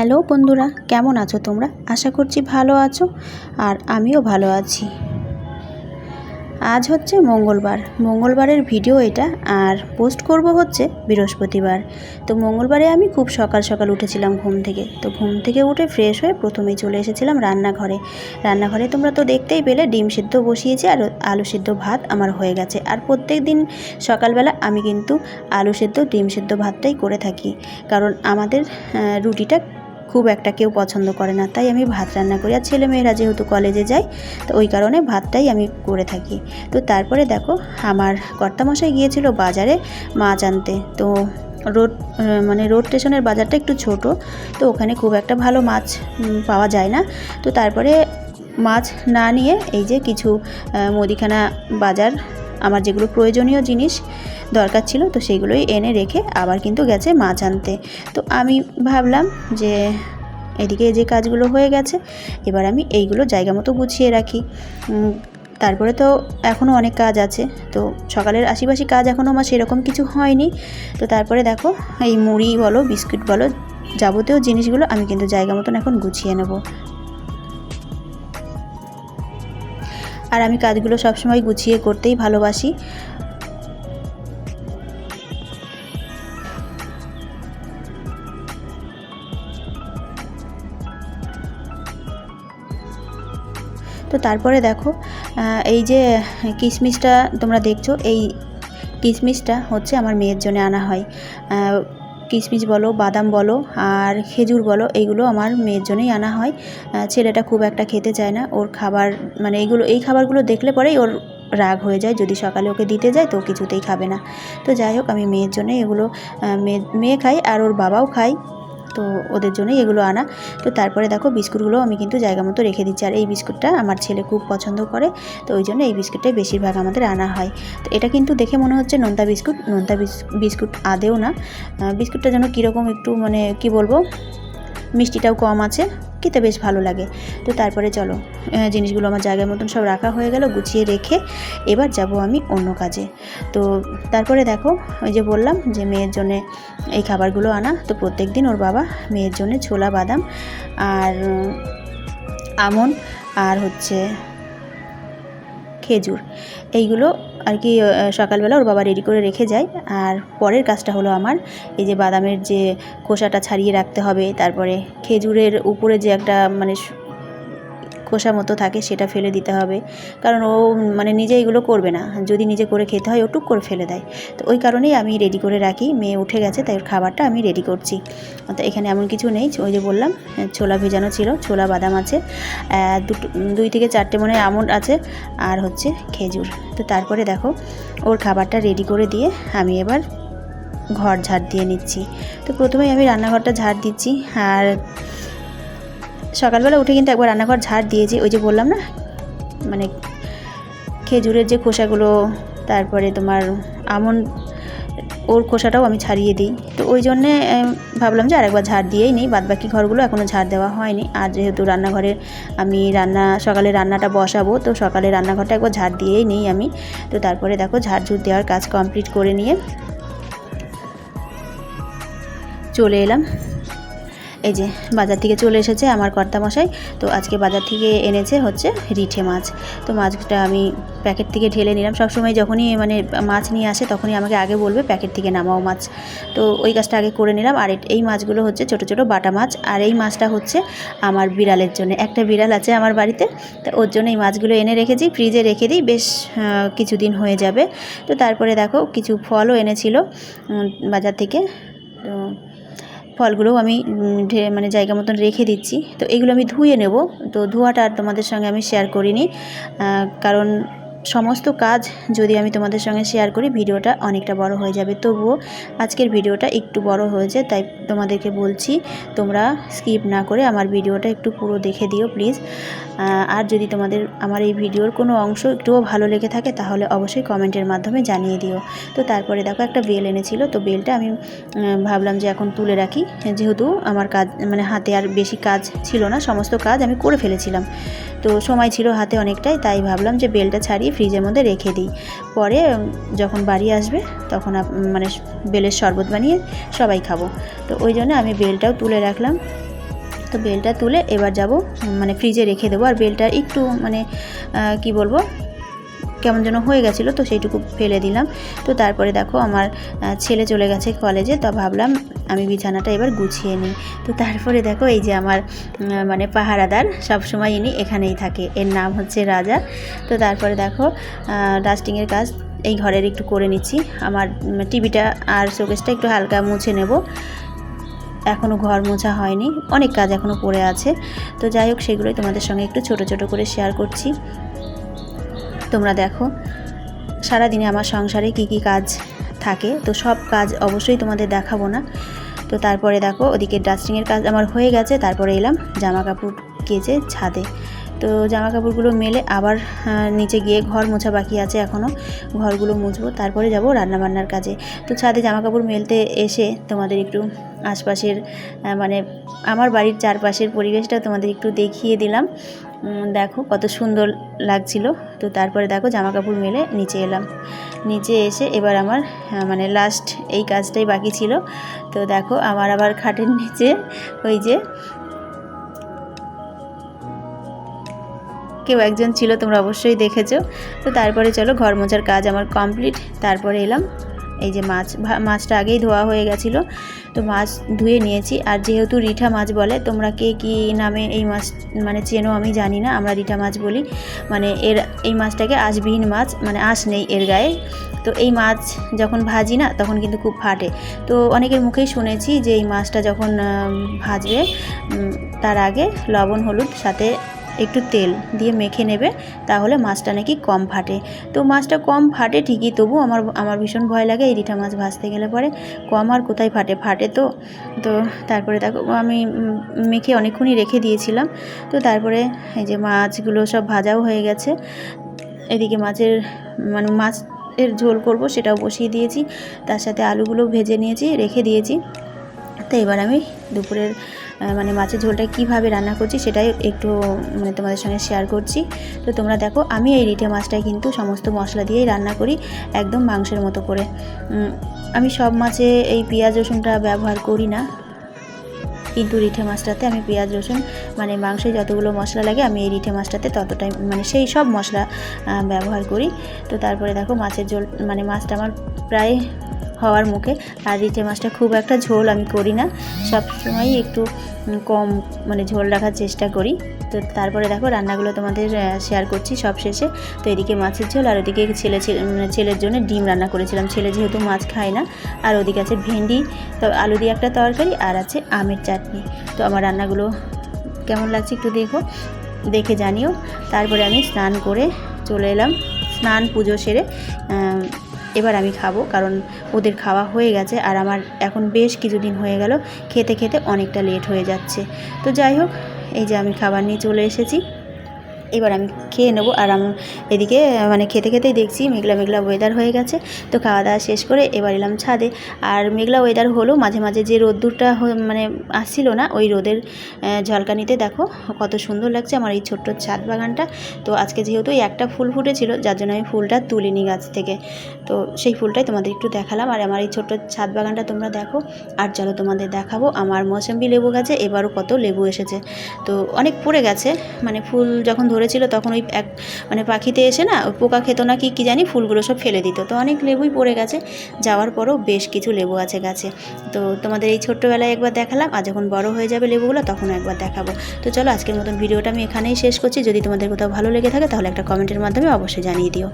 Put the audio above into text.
Hello বন্ধুরা, কেমন আছো তোমরা? আশা করছি ভালো আছো আর আমিও ভালো আছি। আজ হচ্ছে মঙ্গলবার। মঙ্গলবারের ভিডিও এটা, আর পোস্ট করব হচ্ছে বৃহস্পতিবার। তো মঙ্গলবারে আমি খুব সকাল সকাল উঠেছিলাম ঘুম থেকে। তো ঘুম থেকে উঠে ফ্রেশ হয়ে প্রথমেই চলে এসেছিলাম রান্নাঘরে। রান্নাঘরে তোমরা তো দেখতেই পেলে, ডিম সিদ্ধ বসিয়েছি আর আলু সিদ্ধ ভাত আমার হয়ে গেছে। আর প্রত্যেক দিন সকালবেলা আমি কিন্তু আলু সিদ্ধ, ডিম সিদ্ধ ভাতটাই করে থাকি। কারণ আমাদের রুটিটা খুব একটা কেউ পছন্দ করে না। তাই আমি ভাত রান্না করি। আর ছেলেমেয়েরা যেহেতু কলেজে যায়, তো ওই কারণে ভাতটাই আমি করে থাকি। তো তারপরে দেখো, আমার কর্তামশাই গিয়েছিল বাজারে মাছ আনতে। তো রোড মানে রোড স্টেশনের বাজারটা একটু ছোট, তো ওখানে খুব একটা ভালো মাছ পাওয়া যায় না। তো তারপরে মাছ না নিয়ে এই যে কিছু মুদিখানা বাজার আমার যেগুলো প্রয়োজনীয় জিনিস দরকার ছিল, তো সেইগুলোই এনে রেখে আবার কিন্তু গেছে মাছ আনতে। তো আমি ভাবলাম যে এদিকে যে কাজগুলো হয়ে গেছে, এবার আমি এইগুলো জায়গা মতো গুছিয়ে রাখি। তারপরে তো এখনও অনেক কাজ আছে, তো সকালের আশিপাশি কাজ এখনও আমার সেরকম কিছু হয়নি। তো তারপরে দেখো, এই মুড়ি বলো, বিস্কুট বলো, যাবতীয় জিনিসগুলো আমি কিন্তু জায়গা মতন এখন গুছিয়ে নেব। আর আমি কাজগুলো সবসময় গুছিয়ে করতেই ভালোবাসি। তো তারপরে দেখো এই যে কিশমিশটা তোমরা দেখছ, এই কিশমিশটা হচ্ছে আমার মেয়ের জন্য আনা হয়। কিশমিশ বলো, বাদাম বলো আর খেজুর বলো এইগুলো আমার মেয়ের জন্যই আনা হয়। ছেলেটা খুব একটা খেতে চায় না। ওর খাবার মানে এইগুলো এই খাবারগুলো দেখলে পরেই ওর রাগ হয়ে যায়। যদি সকালে ওকে দিতে যায় তো কিছুতেই খাবে না। তো যাই হোক, আমি মেয়ের জন্য এগুলো মেয়ে মেয়ে খাই আর ওর বাবাও খায়। তো ওদের জন্যই এগুলো আনা। তো তারপরে দেখো বিস্কুটগুলো আমি কিন্তু জায়গা মতো রেখে দিচ্ছি। আর এই বিস্কুটটা আমার ছেলে খুব পছন্দ করে, তো ওই জন্য এই বিস্কুটটাই বেশিরভাগ আমাদের আনা হয়। তো এটা কিন্তু দেখে মনে হচ্ছে নোনতা বিস্কুট। নোনতা বিস- বিস্কুট আদেও না। বিস্কুটটা যেন কীরকম একটু মানে কি বলব, মিষ্টিটাও কম আছে। খেতে বেশ ভালো লাগে। তো তারপরে চলো জিনিসগুলো আমার জায়গার মতন সব রাখা হয়ে গেল, গুছিয়ে রেখে এবার যাব আমি অন্য কাজে। তো তারপরে দেখো, ওই যে বললাম যে মেয়ের জন্যে এই খাবারগুলো আনা। তো প্রত্যেক দিন ওর বাবা মেয়ের জন্যে ছোলা, বাদাম আর আমন আর হচ্ছে খেজুর। এইগুলো আর কি সকালবেলা ওর বাবা রেডি করে রেখে যায়। আর পরের কাজটা হলো আমার, এই যে বাদামের যে খোসাটা ছাড়িয়ে রাখতে হবে, তারপরে খেজুরের উপরে যে একটা মানে খোসা মতো থাকে সেটা ফেলে দিতে হবে। কারণ ও মানে নিজে এগুলো করবে না। যদি নিজে করে খেতে হয়, ও টুক করে ফেলে দেয়। তো ওই কারণেই আমি রেডি করে রাখি। মেয়ে উঠে গেছে, তাই খাবারটা আমি রেডি করছি। তো এখানে এমন কিছু নেই। ওই যে বললাম ছোলা ভেজানো ছিল, ছোলা, বাদাম আছে দুটো, দুই থেকে চারটে মনে আমন্ড আছে, আর হচ্ছে খেজুর। তো তারপরে দেখো, ওর খাবারটা রেডি করে দিয়ে আমি এবার ঘর ঝাড় দিয়ে নিচ্ছি। তো প্রথমেই আমি রান্নাঘরটা ঝাড় দিচ্ছি, আর সকালবেলা উঠে কিন্তু একবার রান্নাঘর ঝাড় দিয়েছি ওই যে বললাম না মানে খেজুরের যে খোসাগুলো, তারপরে তোমার আমন, ওর খোসাটাও আমি ছাড়িয়ে দিই। তো ওই জন্যে ভাবলাম যে আরেকবার ঝাড় দিয়েই নিই বাদ বাকি ঘরগুলো এখনও ঝাড় দেওয়া হয়নি। আর যেহেতু রান্নাঘরে আমি রান্না, সকালে রান্নাটা বসাবো, তো সকালে রান্নাঘরটা একবার ঝাড় দিয়েই নিই আমি। তো তারপরে দেখো ঝাড় ঝুড় দেওয়ার কাজ কমপ্লিট করে নিয়ে চলে এলাম। এই যে বাজার থেকে চলে এসেছে আমার কর্তামশাই। তো আজকে বাজার থেকে এনেছে হচ্ছে রিঠে মাছ। তো মাছটা আমি প্যাকেট থেকে ঢেলে নিলাম। সবসময় যখনই মানে মাছ নিয়ে আসে তখনই আমাকে আগে বলবে প্যাকেট থেকে নামাও মাছ। তো ওই কাজটা আগে করে নিলাম। আর এই মাছগুলো হচ্ছে ছোট ছোট বাটা মাছ। আর এই মাছটা হচ্ছে আমার বিড়ালের জন্য। একটা বিড়াল আছে আমার বাড়িতে। তো ওর জন্য এই মাছগুলো এনে রেখেছি। ফ্রিজে রেখে দিই। বেশ কিছুদিন হয়ে যাবে। তো তারপরে দেখো কিছু ফলও এনেছিল বাজার থেকে। তো ফলগুলোও আমি মানে জায়গা মতন রেখে দিচ্ছি। তো এগুলো আমি ধুয়ে নেব। তো ধোয়াটা আর তোমাদের সঙ্গে আমি শেয়ার করিনি। কারণ সমস্ত কাজ যদি আমি তোমাদের সঙ্গে শেয়ার করি, ভিডিওটা অনেকটা বড় হয়ে যাবে। তবুও আজকের ভিডিওটা একটু বড় হয়েছে, তাই তোমাদেরকে বলছি তোমরা স্কিপ না করে আমার ভিডিওটা একটু পুরো দেখে দিও প্লিজ আর যদি তোমাদের আমার এই ভিডিওর কোনো অংশ একটুও ভালো লেগে থাকে, তাহলে অবশ্যই কমেন্টের মাধ্যমে জানিয়ে দিও। তো তারপরে দেখো একটা বেল এনেছিল, তো বেলটা আমি ভাবলাম যে এখন তুলে রাখি। যেহেতু আমার কাজ মানে হাতে আর বেশি কাজ ছিল না, সমস্ত কাজ আমি করে ফেলেছিলাম। তো সময় ছিল হাতে অনেকটাই, তাই ভাবলাম যে বেলটা ছাড়িয়ে ফ্রিজের মধ্যে রেখে দিই। পরে যখন বাড়ি আসবে, তখন মানে বেলের শরবত বানিয়ে সবাই খাব। তো ওই জন্য আমি বেলটাও তুলে রাখলাম। তো বেলটা তুলে এবার যাব মানে ফ্রিজে রেখে দেবো। আর বেলটা একটু মানে কি বলব কেমন যেন হয়ে গেছিল, তো সেইটুকু ফেলে দিলাম। তো তারপরে দেখো আমার ছেলে চলে গেছে কলেজে তো ভাবলাম আমি বিছানাটা এবার গুছিয়ে নিই। তো তারপরে দেখো এই যে আমার মানে পাহারাদার, সবসময় ইনি এখানেই থাকে। এর নাম হচ্ছে রাজা। তো তারপরে দেখো ডাস্টিংয়ের কাজ এই ঘরের একটু করে নিচ্ছি। আমার টিভিটা আর শোকেসটা একটু হালকা মুছে নেব। এখনও ঘর মোছা হয়নি, অনেক কাজ এখনও পড়ে আছে। তো যাই হোক, সেগুলোই তোমাদের সঙ্গে একটু ছোট ছোট করে শেয়ার করছি। তোমরা দেখো। সারাদিনে আমার সংসারে কি কি কাজ থাকে, তো সব কাজ অবশ্যই তোমাদের দেখাবো না। তো তারপরে দেখো, ওদিকে ডাস্টিংয়ের কাজ আমার হয়ে গেছে, তারপরে এলাম জামা কাপড় কেচে ছাদে। তো জামা কাপড়গুলো মেলে আবার নিচে গিয়ে ঘর মোছা বাকি আছে এখনও ঘরগুলো মুছবো, তারপরে যাব রান্নাবান্নার কাজে। তো ছাদে জামা কাপড় মেলতে এসে তোমাদের একটু আশপাশের মানে আমার বাড়ির চারপাশের পরিবেশটা তোমাদের একটু দেখিয়ে দিলাম। দেখো কত সুন্দর লাগছিল। তো তারপরে দেখো জামা কাপড় মেলে নিচে এলাম। নিচে এসে এবার আমার মানে লাস্ট এই কাজটাই বাকি ছিল। তো দেখো আমার আবার খাটের নিচে ওই যে কেউ একজন ছিল, তোমরা অবশ্যই দেখেছ। তো তারপরে চলো ঘর মোছার কাজ আমার কমপ্লিট তারপরে এলাম। এই যে মাছ মাছটা আগেই ধোয়া হয়ে গেছিল, তো মাছ ধুয়ে নিয়েছি। আর যেহেতু রিঠা মাছ বলে, তোমরা কে কী নামে এই মাছ মানে চেনো আমি জানি না, আমরা রিঠা মাছ বলি। মানে এর, এই মাছটাকে আঁশবিহীন মাছ মানে আঁশ নেই এর গায়ে। তো এই মাছ যখন ভাজি না, তখন কিন্তু খুব ফাটে। তো অনেকের মুখেই শুনেছি যে এই মাছটা যখন ভাজবে তার আগে লবণ, হলুদ, সাথে একটু তেল দিয়ে মেখে নেবে, তাহলে মাছটা নাকি কম ফাটে। তো মাছটা কম ফাটে ঠিকই, তবু আমার আমার ভীষণ ভয় লাগে এই রিঠা মাছ ভাজতে গেলে পরে কম আর কোথায় ফাটে ফাটে তো। তো তারপরে দেখো আমি মেখে অনেকক্ষণই রেখে দিয়েছিলাম। তো তারপরে এই যে মাছগুলো সব ভাজাও হয়ে গেছে। এদিকে মাছের মানে মাছ এর ঝোল করব সেটাও বসিয়ে দিয়েছি। তার সাথে আলুগুলো ভেজে নিয়েছি, রেখে দিয়েছি। তো এবার আমি দুপুরের মানে মাছের ঝোলটা কীভাবে রান্না করছি সেটাই একটু মানে তোমাদের সঙ্গে শেয়ার করছি। তো তোমরা দেখো, আমি এই রিঠে মাছটাই কিন্তু সমস্ত মশলা দিয়েই রান্না করি, একদম মাংসের মতো করে। আমি সব মাছে এই পেঁয়াজ, রসুনটা ব্যবহার করি না। কিন্তু রিঠে মাছটাতে আমি পেঁয়াজ, রসুন মানে মাংসে যতগুলো মশলা লাগে, আমি এই রিঠে মাছটাতে ততটাই মানে সেই সব মশলা ব্যবহার করি। তো তারপরে দেখো, মাছের ঝোল মানে মাছটা আমার প্রায় হওয়ার মুখে। আর রিঠে মাছটা খুব একটা ঝোল আমি করি না। সব সময়ই একটু কম মানে ঝোল রাখার চেষ্টা করি। তো তারপরে দেখো রান্নাগুলো তোমাদের শেয়ার করছি সব শেষে। তো এদিকে মাছের ঝোল আর ওদিকে ছেলে মানে ছেলের জন্য ডিম রান্না করেছিলাম। ছেলে যেহেতু মাছ খায় না, আর ওদিকে আছে ভেন্ডি আলু দিয়ে একটা তরকারি আর আছে আমের চাটনি। তো আমার রান্নাগুলো কেমন লাগছে একটু দেখো, দেখে জানিও। তারপরে আমি স্নান করে চলে এলাম, স্নান পুজো সেরে এবার আমি খাব, কারণ ওদের খাওয়া হয়ে গেছে আর আমার এখন বেশ কিছুদিন হয়ে গেল, খেতে খেতে অনেকটা লেট হয়ে যাচ্ছে। তো যাই হোক, এই যে আমি খাবার নিয়ে চলে এসেছি। এবার আমি খেয়ে নেব। আর আমি এদিকে মানে খেতে খেতেই দেখছি মেঘলা মেঘলা ওয়েদার হয়ে গেছে। তো খাওয়া দাওয়া শেষ করে এবার এলাম ছাদে। আর মেঘলা ওয়েদার হলো, মাঝে মাঝে যে রোদ্দুরটা মানে আসছিল না, ওই রোদের ঝলকানিতে দেখো কত সুন্দর লাগছে আমার এই ছোট্ট ছাদ বাগানটা। তো আজকে যেহেতু একটা ফুল ফুটেছিল, যার জন্য আমি ফুলটা তুলিনি গাছ থেকে। তো সেই ফুলটাই তোমাদের একটু দেখালাম। আর আমার এই ছোট্ট ছাদ বাগানটা তোমরা দেখো। আর চলো তোমাদের দেখাবো, আমার মৌসম্বি লেবু গাছে এবারও কত লেবু এসেছে। তো অনেক পড়ে গেছে মানে ফুল যখন ধরেছিল, তখন ওই এক মানে পাখিতে এসে না পোকা খেত না কি, কী জানি ফুলগুলো সব ফেলে দিত। তো অনেক লেবুই পড়ে গেছে, যাওয়ার পরও বেশ কিছু লেবু আছে গাছে। তো তোমাদের এই ছোট্টবেলায় একবার দেখালাম, আর যখন বড় হয়ে যাবে লেবুগুলো, তখন একবার দেখাবো। তো চলো, আজকের মতন ভিডিওটা আমি এখানেই শেষ করছি। যদি তোমাদের কোথাও ভালো লেগে থাকে, তাহলে একটা কমেন্টের মাধ্যমে অবশ্যই জানিয়ে দিও।